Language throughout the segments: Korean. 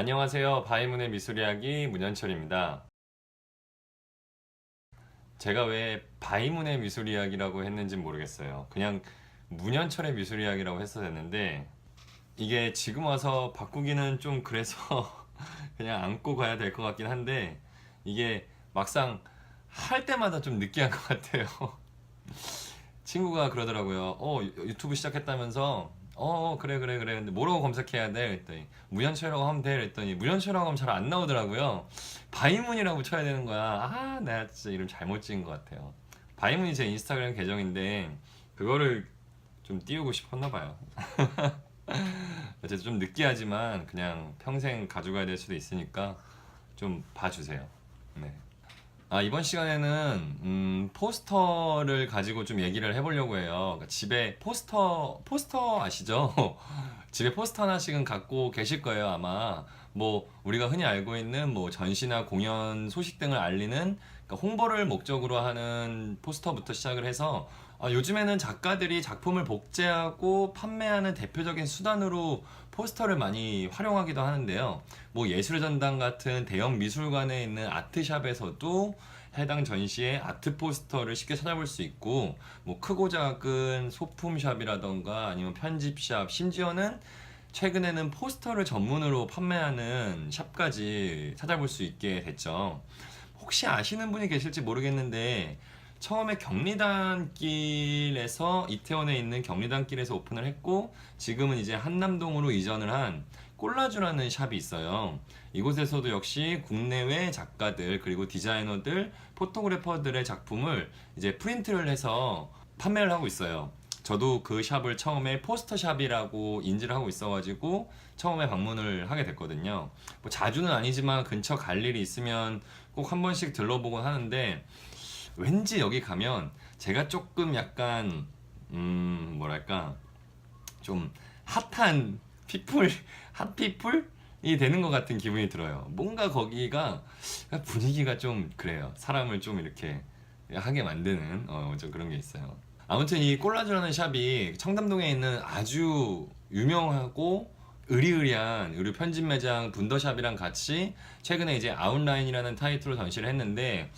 안녕하세요. 바이문의 미술 이야기 문현철입니다. 제가 왜 바이문의 미술 이야기라고 했는지 모르겠어요. 그냥 문현철의 미술 이야기라고 했어야 했는데 이게 지금 와서 바꾸기는 좀 그래서 그냥 안고 가야 될 것 같긴 한데 이게 막상 할 때마다 좀 느끼한 것 같아요. 친구가 그러더라고요. 어 유- 유튜브 시작했다면서 어 그래 그래 그래 근데 뭐라고 검색해야 돼? 그랬더니 무연철이라고 하면 돼? 그랬더니 무연철이라고 하면 잘 안 나오더라고요. 바이문이라고 쳐야 되는 거야. 아 내가 진짜 이름 잘못 지은 것 같아요. 바이문이 제 인스타그램 계정인데 그거를 좀 띄우고 싶었나 봐요. 어쨌든 좀 느끼하지만 그냥 평생 가져가야 될 수도 있으니까 좀 봐주세요. 네. 아, 이번 시간에는 음, 포스터를 가지고 좀 얘기를 해보려고 해요. 그러니까 집에 포스터 포스터 아시죠? 집에 포스터 하나씩은 갖고 계실 거예요, 아마. 뭐 우리가 흔히 알고 있는 뭐 전시나 공연 소식 등을 알리는 그러니까 홍보를 목적으로 하는 포스터부터 시작을 해서 아, 요즘에는 작가들이 작품을 복제하고 판매하는 대표적인 수단으로 포스터를 많이 활용하기도 하는데요. 뭐 예술의 전당 같은 대형 미술관에 있는 아트샵에서도 해당 전시의 아트 포스터를 쉽게 찾아볼 수 있고 뭐 크고 작은 소품샵이라던가 아니면 편집샵 심지어는 최근에는 포스터를 전문으로 판매하는 샵까지 찾아볼 수 있게 됐죠. 혹시 아시는 분이 계실지 모르겠는데 처음에 경리단길에서 이태원에 있는 경리단길에서 오픈을 했고 지금은 이제 한남동으로 이전을 한 꼴라주라는 샵이 있어요. 이곳에서도 역시 국내외 작가들 그리고 디자이너들, 포토그래퍼들의 작품을 이제 프린트를 해서 판매를 하고 있어요. 저도 그 샵을 처음에 포스터 샵이라고 인지를 하고 있어가지고 처음에 방문을 하게 됐거든요. 뭐 자주는 아니지만 근처 갈 일이 있으면 꼭 한 번씩 들러보곤 하는데 왠지 여기 가면 제가 조금 약간 음 뭐랄까 좀 핫한 피플 핫 피플이 되는 것 같은 기분이 들어요. 뭔가 거기가 분위기가 좀 그래요. 사람을 좀 이렇게 하게 만드는 어, 좀 그런 게 있어요. 아무튼 이 꼴라주라는 샵이 청담동에 있는 아주 유명하고 의리의리한 의류 편집 매장 분더샵이랑 같이 최근에 이제 아웃라인이라는 타이틀로 전시를 했는데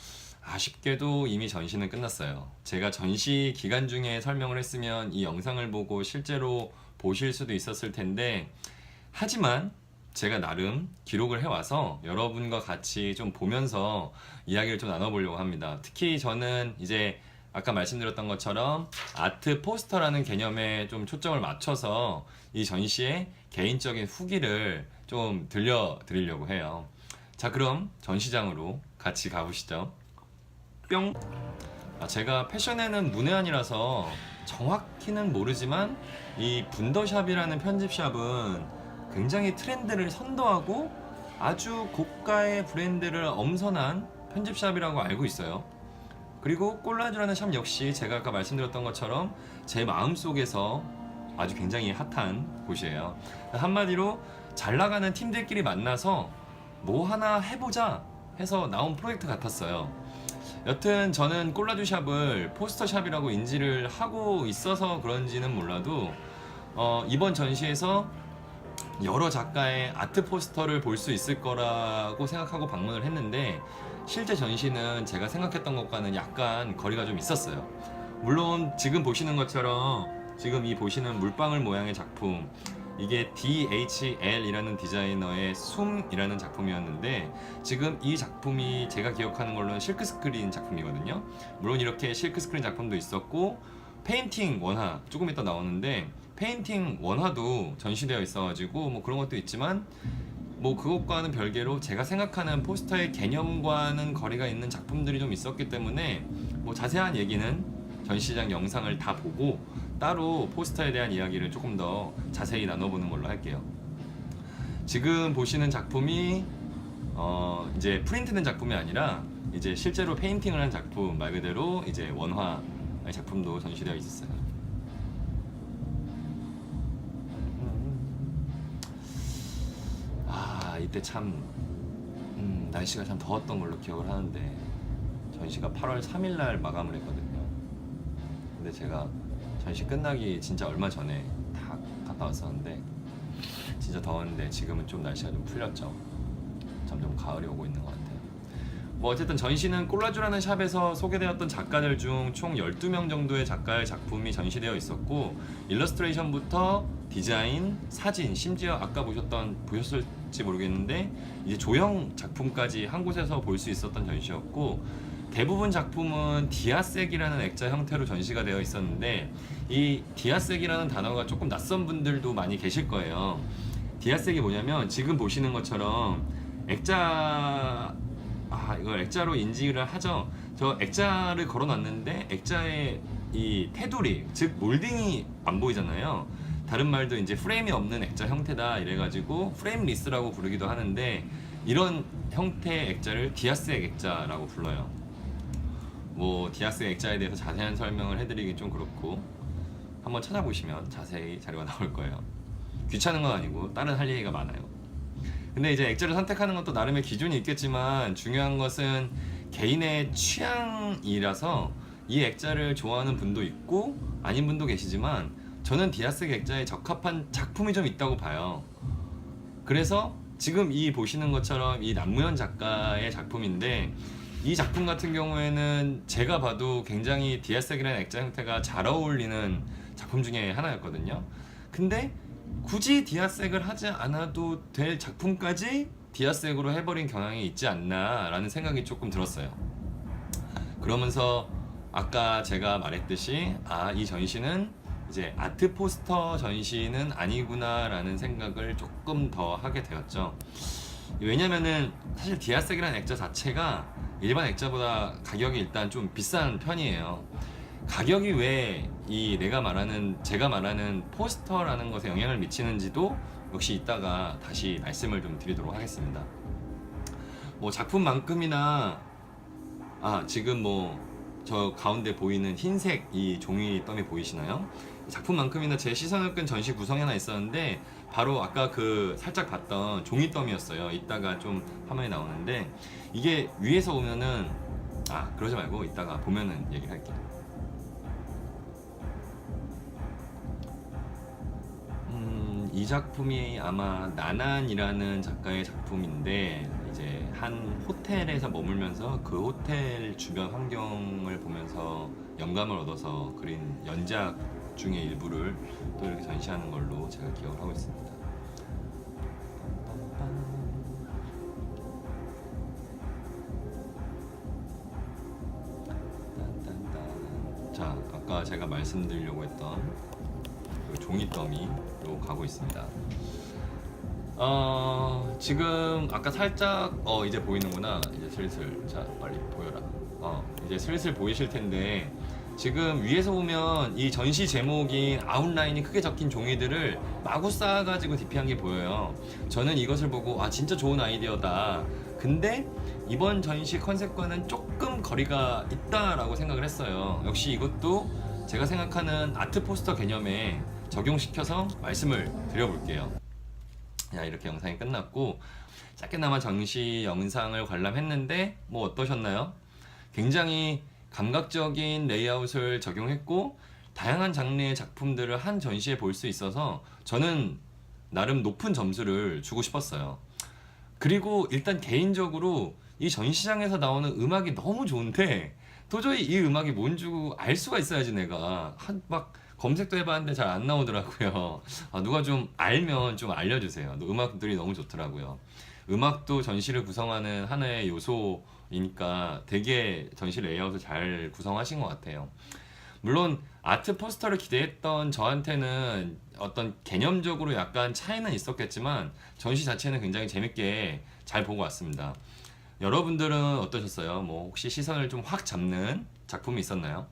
아쉽게도 이미 전시는 끝났어요. 제가 전시 기간 중에 설명을 했으면 이 영상을 보고 실제로 보실 수도 있었을 텐데 하지만 제가 나름 기록을 해와서 여러분과 같이 좀 보면서 이야기를 좀 나눠보려고 합니다. 특히 저는 이제 아까 말씀드렸던 것처럼 아트 포스터라는 개념에 좀 초점을 맞춰서 이 전시의 개인적인 후기를 좀 들려드리려고 해요. 자, 그럼 전시장으로 같이 가보시죠. 뿅! 아, 제가 패션에는 문외한이라서 정확히는 모르지만 이 분더샵이라는 편집샵은 굉장히 트렌드를 선도하고 아주 고가의 브랜드를 엄선한 편집샵이라고 알고 있어요. 그리고 꼴라주라는 샵 역시 제가 아까 말씀드렸던 것처럼 제 마음속에서 아주 굉장히 핫한 곳이에요. 한마디로 잘 나가는 팀들끼리 만나서 뭐 하나 해보자 해서 나온 프로젝트 같았어요. 여튼 저는 꼴라주샵을 포스터샵이라고 인지를 하고 있어서 그런지는 몰라도 어, 이번 전시에서 여러 작가의 아트 포스터를 볼 수 있을 거라고 생각하고 방문을 했는데 실제 전시는 제가 생각했던 것과는 약간 거리가 좀 있었어요. 물론 지금 보시는 것처럼 지금 이 보시는 물방울 모양의 작품 이게 DHL이라는 디자이너의 숨이라는 작품이었는데 지금 이 작품이 제가 기억하는 걸로는 실크 스크린 작품이거든요. 물론 이렇게 실크 스크린 작품도 있었고 페인팅 원화 조금 이따 나오는데 페인팅 원화도 전시되어 있어가지고 뭐 그런 것도 있지만 뭐 그것과는 별개로 제가 생각하는 포스터의 개념과는 거리가 있는 작품들이 좀 있었기 때문에 뭐 자세한 얘기는 전시장 영상을 다 보고 따로 포스터에 대한 이야기를 조금 더 자세히 나눠보는 걸로 할게요. 지금 보시는 작품이 어 이제 프린트된 작품이 아니라 이제 실제로 페인팅을 한 작품 말 그대로 이제 원화 작품도 전시되어 있었어요. 아 이때 참 음, 날씨가 참 더웠던 걸로 기억을 하는데 전시가 8월 3일 날 마감을 했거든요. 근데 제가 전시 끝나기 진짜 얼마 전에 다 갔다 왔었는데 진짜 더웠는데 지금은 좀 날씨가 좀 풀렸죠. 점점 가을이 오고 있는 것 같아요. 뭐 어쨌든 전시는 콜라주라는 샵에서 소개되었던 작가들 중 총 12명 정도의 작가의 작품이 전시되어 있었고 일러스트레이션부터 디자인, 사진, 심지어 아까 보셨던 보셨을지 모르겠는데 이제 조형 작품까지 한 곳에서 볼 수 있었던 전시였고 대부분 작품은 디아색이라는 액자 형태로 전시가 되어 있었는데 이 디아색이라는 단어가 조금 낯선 분들도 많이 계실 거예요. 디아색이 뭐냐면 지금 보시는 것처럼 액자 아 이걸 액자로 인지를 하죠. 저 액자를 걸어놨는데 액자의 이 테두리 즉 몰딩이 안 보이잖아요. 다른 말도 이제 프레임이 없는 액자 형태다 이래가지고 프레임리스라고 부르기도 하는데 이런 형태의 액자를 디아스액 액자라고 불러요. 뭐 디아스액 액자에 대해서 자세한 설명을 해드리긴 좀 그렇고 한번 찾아보시면 자세히 자료가 나올 거예요. 귀찮은 건 아니고 다른 할 얘기가 많아요. 근데 이제 액자를 선택하는 것도 나름의 기준이 있겠지만 중요한 것은 개인의 취향이라서 이 액자를 좋아하는 분도 있고 아닌 분도 계시지만 저는 디아스의 액자에 적합한 작품이 좀 있다고 봐요. 그래서 지금 이 보시는 것처럼 이 남무현 작가의 작품인데 이 작품 같은 경우에는 제가 봐도 굉장히 디아스이라는 액자 형태가 잘 어울리는 작품 중에 하나였거든요. 근데 굳이 디아색을 하지 않아도 될 작품까지 디아색으로 해버린 경향이 있지 않나라는 생각이 조금 들었어요. 그러면서 아까 제가 말했듯이 아 이 전시는 이제 아트 포스터 전시는 아니구나라는 생각을 조금 더 하게 되었죠. 왜냐면은 사실 디아색이라는 액자 자체가 일반 액자보다 가격이 일단 좀 비싼 편이에요. 가격이 왜 이 내가 말하는 제가 말하는 포스터라는 것에 영향을 미치는지도 역시 이따가 다시 말씀을 좀 드리도록 하겠습니다. 뭐 작품만큼이나 아 지금 뭐 저 가운데 보이는 흰색 이 종이 덤이 보이시나요? 작품만큼이나 제 시선을 끈 전시 구성이 하나 있었는데 바로 아까 그 살짝 봤던 종이 덤이었어요. 이따가 좀 화면에 나오는데 이게 위에서 보면은 아 그러지 말고 이따가 보면은 얘기를 할게요. 음, 이 작품이 아마 나난이라는 작가의 작품인데 이제 한 호텔에서 머물면서 그 호텔 주변 환경을 보면서 영감을 얻어서 그린 연작 중의 일부를 또 이렇게 전시하는 걸로 제가 기억을 하고 있습니다. 자, 아까 제가 말씀드리려고 했던 그 종이 더미로 가고 있습니다. 어, 지금 아까 살짝 어 이제 보이는구나. 이제 슬슬 자 빨리 보여라. 어 이제 슬슬 보이실 텐데 지금 위에서 보면 이 전시 제목인 아웃라인이 크게 적힌 종이들을 마구 쌓아가지고 DP한 게 보여요. 저는 이것을 보고 아 진짜 좋은 아이디어다. 근데 이번 전시 컨셉과는 조금 거리가 있다라고 생각을 했어요. 역시 이것도 제가 생각하는 아트 포스터 개념에 적용시켜서 말씀을 드려볼게요. 야 이렇게 영상이 끝났고 짧게나마 전시 영상을 관람했는데 뭐 어떠셨나요? 굉장히 감각적인 레이아웃을 적용했고 다양한 장르의 작품들을 한 전시에 볼 수 있어서 저는 나름 높은 점수를 주고 싶었어요. 그리고 일단 개인적으로 이 전시장에서 나오는 음악이 너무 좋은데 도저히 이 음악이 뭔지 알 수가 있어야지 내가 한 막 검색도 해봤는데 잘 안 나오더라고요. 아, 누가 좀 알면 좀 알려주세요. 음악들이 너무 좋더라고요. 음악도 전시를 구성하는 하나의 요소 이니까 되게 전시 레이아웃을 잘 구성하신 것 같아요. 물론 아트 포스터를 기대했던 저한테는 어떤 개념적으로 약간 차이는 있었겠지만 전시 자체는 굉장히 재밌게 잘 보고 왔습니다. 여러분들은 어떠셨어요? 뭐 혹시 시선을 좀 확 잡는 작품이 있었나요?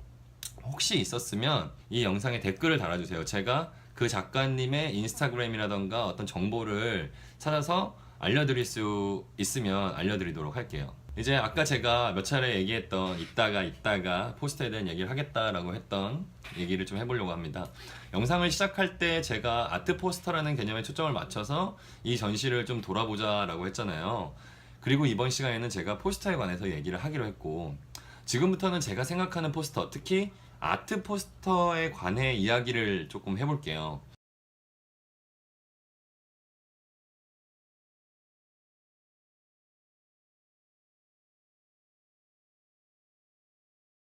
혹시 있었으면 이 영상에 댓글을 달아주세요. 제가 그 작가님의 인스타그램이라던가 어떤 정보를 찾아서 알려드릴 수 있으면 알려드리도록 할게요. 이제 아까 제가 몇 차례 얘기했던 이따가 이따가 포스터에 대한 얘기를 하겠다라고 했던 얘기를 좀 해보려고 합니다. 영상을 시작할 때 제가 아트 포스터라는 개념에 초점을 맞춰서 이 전시를 좀 돌아보자라고 했잖아요. 그리고 이번 시간에는 제가 포스터에 관해서 얘기를 하기로 했고 지금부터는 제가 생각하는 포스터, 특히 아트 포스터에 관해 이야기를 조금 해볼게요.